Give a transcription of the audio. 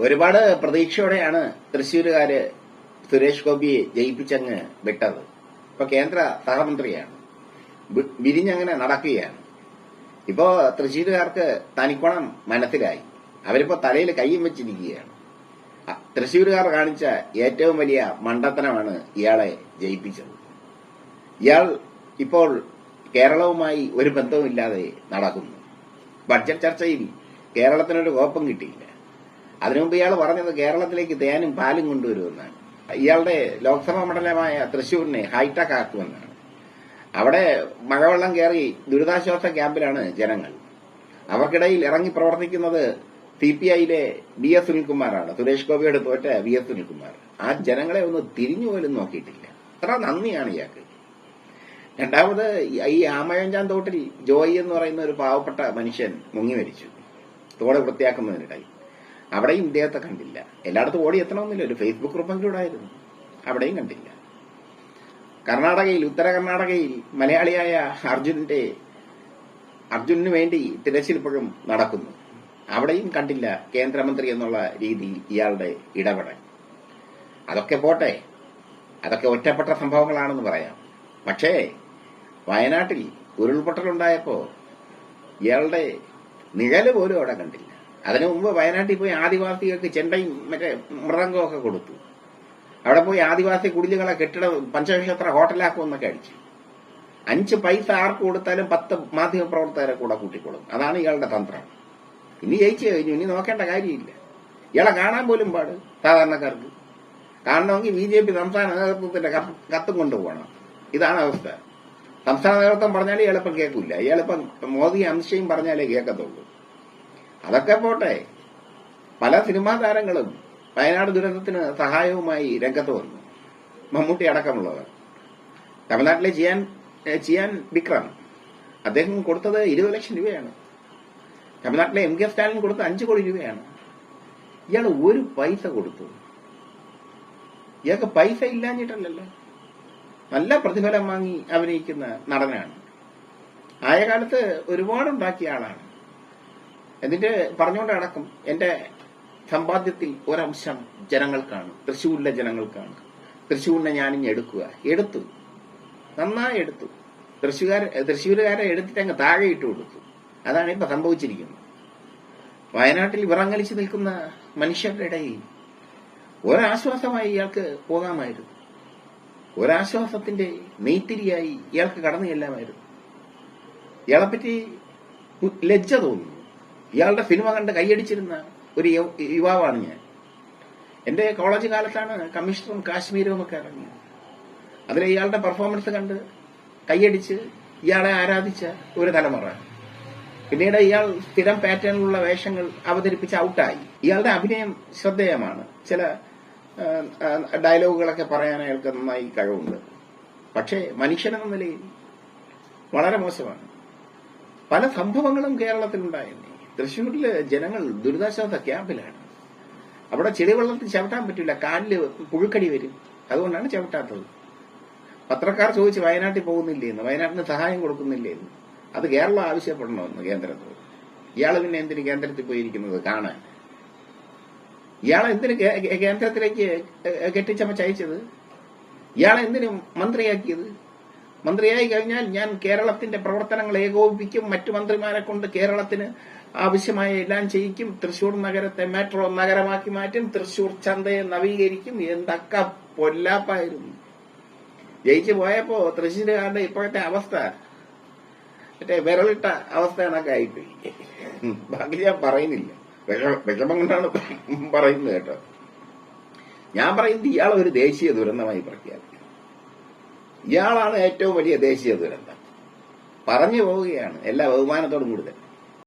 ഒരുപാട് പ്രതീക്ഷയോടെയാണ് തൃശ്ശൂരുകാര് സുരേഷ് ഗോപിയെ ജയിപ്പിച്ചങ്ങ് വിട്ടത്. ഇപ്പൊ കേന്ദ്ര സഹമന്ത്രിയാണ്. വിരിഞ്ഞങ്ങനെ നടക്കുകയാണ്. ഇപ്പോ തൃശ്ശൂരുകാർക്ക് തനിക്കോണം മനസ്സിലായി. അവരിപ്പോ തലയിൽ കയ്യും വെച്ചിരിക്കുകയാണ്. തൃശ്ശൂരുകാർ കാണിച്ച ഏറ്റവും വലിയ മണ്ടത്തനമാണ് ഇയാളെ ജയിപ്പിച്ചത്. ഇയാൾ ഇപ്പോൾ കേരളവുമായി ഒരു ബന്ധവുമില്ലാതെ നടക്കുന്നു. ബഡ്ജറ്റ് ചർച്ചയിൽ കേരളത്തിനൊരു കോപ്പം കിട്ടിയില്ല. അതിനു മുമ്പ് ഇയാൾ പറഞ്ഞത് കേരളത്തിലേക്ക് തേനും പാലും കൊണ്ടുവരുമെന്നാണ്. ഇയാളുടെ ലോക്സഭാ മണ്ഡലമായ തൃശൂരിനെ ഹൈടെക് ആക്കുമെന്നാണ്. അവിടെ മഴവെള്ളം കയറി ദുരിതാശ്വാസ ക്യാമ്പിലാണ് ജനങ്ങൾ. അവർക്കിടയിൽ ഇറങ്ങി പ്രവർത്തിക്കുന്നത് സി പി ഐയിലെ ബി എസ് സുനിൽകുമാറാണ്. സുരേഷ് ഗോപിയോട് തോറ്റ ബി എസ് സുനിൽകുമാർ. ആ ജനങ്ങളെ ഒന്ന് തിരിഞ്ഞു പോലും നോക്കിയിട്ടില്ല. അത്ര നന്ദിയാണ് ഇയാൾക്ക്. രണ്ടാമത് ഈ ആമയഞ്ചാൻ തോട്ടിൽ ജോയി എന്ന് പറയുന്ന ഒരു പാവപ്പെട്ട മനുഷ്യൻ മുങ്ങി മരിച്ചു. തോട് വൃത്തിയാക്കുന്നതിനിടയിൽ. അവിടെയും ഇദ്ദേഹത്തെ കണ്ടില്ല. എല്ലായിടത്തും ഓടി എത്തണമെന്നില്ല. ഒരു ഫേസ്ബുക്ക് ഗ്രൂപ്പെങ്കിലും ഉണ്ടായിരുന്നു. അവിടെയും കണ്ടില്ല. കർണാടകയിൽ ഉത്തര കർണാടകയിൽ മലയാളിയായ അർജുനന്റെ അർജുനന് വേണ്ടി തിരച്ചിൽ ഇപ്പോഴും നടക്കുന്നു. അവിടെയും കണ്ടില്ല കേന്ദ്രമന്ത്രി എന്നുള്ള രീതിയിൽ ഇയാളുടെ ഇടപെടൽ. അതൊക്കെ പോട്ടെ. അതൊക്കെ ഒറ്റപ്പെട്ട സംഭവങ്ങളാണെന്ന് പറയാം. പക്ഷേ വയനാട്ടിൽ ഉരുൾപൊട്ടലുണ്ടായപ്പോ ഇയാളുടെ നിഴൽ പോലും അവിടെ കണ്ടില്ല. അതിനു മുമ്പ് വയനാട്ടിൽ പോയി ആദിവാസികൾക്ക് ചെണ്ടയും മറ്റേ മൃദംഗവും ഒക്കെ കൊടുത്തു. അവിടെ പോയി ആദിവാസി കുടിലുകളെ കെട്ടിട പഞ്ചനക്ഷത്ര ഹോട്ടലാക്കുമെന്നൊക്കെ അടിച്ചു. അഞ്ച് പൈസ ആർക്ക് കൊടുത്താലും പത്ത് മാധ്യമ പ്രവർത്തകരെ കൂടെ കൂട്ടിക്കൊള്ളും അതാണ് ഇയാളുടെ തന്ത്രം. ഇനി ജയിച്ചു കഴിഞ്ഞു. ഇനി നോക്കേണ്ട കാര്യമില്ല. ഇയാളെ കാണാൻ പോലും പാട് സാധാരണക്കാർക്ക്. കാണണമെങ്കിൽ ബി ജെ പി സംസ്ഥാന നേതൃത്വത്തിന്റെ കത്തും കൊണ്ടുപോകണം. ഇതാണ് അവസ്ഥ. സംസ്ഥാന നേതൃത്വം പറഞ്ഞാലേ ഇയാളിപ്പം കേൾക്കില്ല ഇയാളിപ്പം മോദി അമിത്ഷയും പറഞ്ഞാലേ കേൾക്കത്തുള്ളൂ. അതൊക്കെ പോട്ടെ. പല സിനിമാ താരങ്ങളും വയനാട് ദുരന്തത്തിന് സഹായവുമായി രംഗത്ത് വന്നു. മമ്മൂട്ടി അടക്കമുള്ളവർ. തമിഴ്നാട്ടിലെ ചിയാൻ ചിയാൻ വിക്രം. അദ്ദേഹം കൊടുത്തത് ഇരുപത് ലക്ഷം രൂപയാണ്. തമിഴ്നാട്ടിലെ എം കെ സ്റ്റാലിൻ കൊടുത്ത അഞ്ചു കോടി രൂപയാണ്. ഇയാൾ ഒരു പൈസ കൊടുത്തു. ഇയാൾക്ക് പൈസ ഇല്ലാഞ്ഞിട്ടല്ലല്ലോ. നല്ല പ്രതിഫലം വാങ്ങി അഭിനയിക്കുന്ന നടനാണ്. ആയ കാലത്ത് ഒരുപാടുണ്ടാക്കിയ ആളാണ്. എന്നിട്ട് പറഞ്ഞുകൊണ്ട് അടക്കം എന്റെ സമ്പാദ്യത്തിൽ ഒരംശം ജനങ്ങൾക്കാണ് തൃശ്ശൂരിലെ ജനങ്ങൾക്കാണ് തൃശ്ശൂരിനെ ഞാനിഞ്ഞ് എടുക്കുക. എടുത്തു. നന്നായി എടുത്തു. തൃശ്ശൂർ തൃശ്ശൂരുകാരെ എടുത്തിട്ട് അങ്ങ് താഴെ ഇട്ട് കൊടുത്തു. അതാണ് ഇപ്പൊ സംഭവിച്ചിരിക്കുന്നത്. വയനാട്ടിൽ വിറങ്ങലിച്ചു നിൽക്കുന്ന മനുഷ്യരുടെ ഇടയിൽ ഒരാശ്വാസമായി ഇയാൾക്ക് പോകാമായിരുന്നു. ഒരാശ്വാസത്തിന്റെ നെയ്ത്തിരിയായി ഇയാൾക്ക് കടന്നു ചെല്ലാമായിരുന്നു. ഇയാളെപ്പറ്റി ലജ്ജ തോന്നുന്നു ഇയാളുടെ സിനിമ കണ്ട് കൈയടിച്ചിരുന്ന ഒരു യുവാവാണ് ഞാൻ. എന്റെ കോളേജ് കാലത്താണ് കമ്മീഷണറും കാശ്മീരും ഒക്കെ ഇറങ്ങിയത്. അതിലെ ഇയാളുടെ പെർഫോമൻസ് കണ്ട് കൈയടിച്ച് ഇയാളെ ആരാധിച്ച ഒരു തലമുറ. പിന്നീട് ഇയാൾ സ്ഥിരം പാറ്റേണിലുള്ള വേഷങ്ങൾ അവതരിപ്പിച്ച് ഔട്ടായി ഇയാളുടെ അഭിനയം ശ്രദ്ധേയമാണ്. ചില ഡയലോഗുകളൊക്കെ പറയാൻ അയാൾക്ക് നന്നായി കഴിവുണ്ട്. പക്ഷേ മനുഷ്യനെന്ന നിലയിൽ വളരെ മോശമാണ്. പല സംഭവങ്ങളും കേരളത്തിലുണ്ടായിരുന്നു. തൃശ്ശൂരിൽ ജനങ്ങൾ ദുരിതാശ്വാസ ക്യാമ്പിലാണ്. അവിടെ ചെളിവെള്ളത്തിൽ ചവിട്ടാൻ പറ്റില്ല. കാലിൽ പുഴുക്കടി വരും. അതുകൊണ്ടാണ് ചവിട്ടാത്തത്. പത്രക്കാർ ചോദിച്ച് വയനാട്ടിൽ പോകുന്നില്ലേന്ന് വയനാട്ടിന് സഹായം കൊടുക്കുന്നില്ലേന്ന് അത് കേരളം ആവശ്യപ്പെടണമെന്ന് കേന്ദ്രത്തോട്. ഇയാൾ പിന്നെ എന്തിന് കേന്ദ്രത്തിൽ പോയിരിക്കുന്നത് കാണാൻ? ഇയാളെ എന്തിന് കേന്ദ്രത്തിലേക്ക് കെട്ടിച്ചമച്ചയച്ചത് ഇയാളെ എന്തിനു മന്ത്രിയാക്കിയത്? മന്ത്രിയായി കഴിഞ്ഞാൽ ഞാൻ കേരളത്തിന്റെ പ്രവർത്തനങ്ങൾ ഏകോപിപ്പിക്കും. മറ്റു മന്ത്രിമാരെ കൊണ്ട് കേരളത്തിന് ആവശ്യമായ എല്ലാം ചെയ്യിക്കും. തൃശൂർ നഗരത്തെ മെട്രോ നഗരമാക്കി മാറ്റും. തൃശൂർ ചന്തയെ നവീകരിക്കും. എന്തൊക്കെ പൊല്ലാപ്പായിരുന്നു. ജയിച്ചു പോയപ്പോ തൃശ്ശൂരുകാരുടെ ഇപ്പോഴത്തെ അവസ്ഥ മറ്റേ വിരളിട്ട അവസ്ഥ കണക്കെ ആയിപ്പോയി. ബാക്കി ഞാൻ പറയുന്നില്ല. വിഷ- വിഷമം കൊണ്ടാണ് പറയുന്നത് കേട്ടോ. ഞാൻ പറയുന്നത് ഇയാളെ ഒരു ദേശീയ ദുരന്തമായി പ്രഖ്യാപിക്കും ഇയാളാണ് ഏറ്റവും വലിയ ദേശീയ ദുരന്തം. പറഞ്ഞു പോവുകയാണ് എല്ലാ ബഹുമാനത്തോടും കൂടി തന്നെ